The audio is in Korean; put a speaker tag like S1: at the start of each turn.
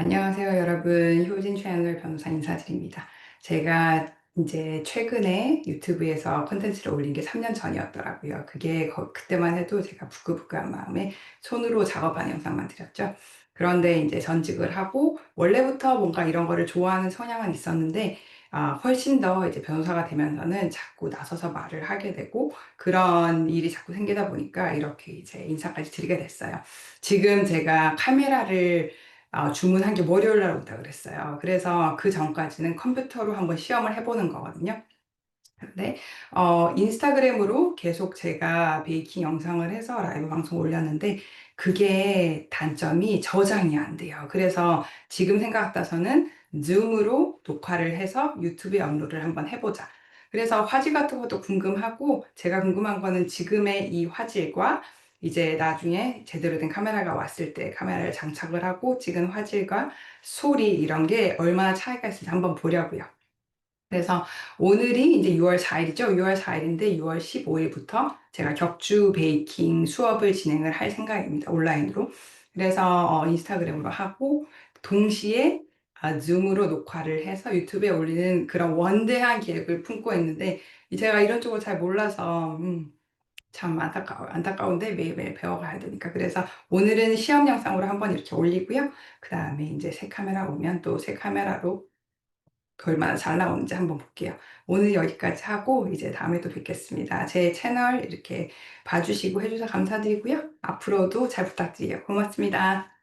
S1: 안녕하세요, 여러분. 효진 채널 변호사 인사드립니다. 제가 이제 최근에 유튜브에서 콘텐츠를 올린 게 3년 전이었더라고요. 그게 거- 그때만 해도 제가 부끄부끄한 마음에 손으로 작업한 영상만 드렸죠. 그런데 이제 전직을 하고 원래부터 뭔가 이런 거를 좋아하는 성향은 있었는데 아, 훨씬 더 이제 변호사가 되면서는 자꾸 나서서 말을 하게 되고 그런 일이 자꾸 생기다 보니까 이렇게 이제 인사까지 드리게 됐어요. 지금 제가 카메라를 어, 주문한 게 월요일 날 온다 그랬어요. 그래서 그 전까지는 컴퓨터로 한번 시험을 해보는 거거든요. 근데 어, 인스타그램으로 계속 제가 베이킹 영상을 해서 라이브 방송 올렸는데 그게 단점이 저장이 안 돼요. 그래서 지금 생각 같아서는 줌으로 녹화를 해서 유튜브에 업로드를 한번 해보자. 그래서 화질 같은 것도 궁금하고 제가 궁금한 거는 지금의 이 화질과 이제 나중에 제대로 된 카메라가 왔을 때 카메라를 장착을 하고 찍은 화질과 소리 이런 게 얼마나 차이가 있을지 한번 보려고요. 그래서 오늘이 이제 6월 4일이죠. 6월 4일인데 6월 15일부터 제가 격주 베이킹 수업을 진행을 할 생각입니다. 온라인으로. 그래서 어, 인스타그램으로 하고 동시에 아, 줌으로 녹화를 해서 유튜브에 올리는 그런 원대한 계획을 품고 있는데 제가 이런 쪽을 잘 몰라서 음, 참 안타까워요. 안타까운데 매일매일 배워가야 되니까. 그래서 오늘은 시험 영상으로 한번 이렇게 올리고요. 그 다음에 이제 새 카메라 오면 또 새 카메라로 그 얼마나 잘 나오는지 한번 볼게요. 오늘 여기까지 하고 이제 다음에 또 뵙겠습니다. 제 채널 이렇게 봐주시고 해주셔서 감사드리고요. 앞으로도 잘 부탁드려요. 고맙습니다.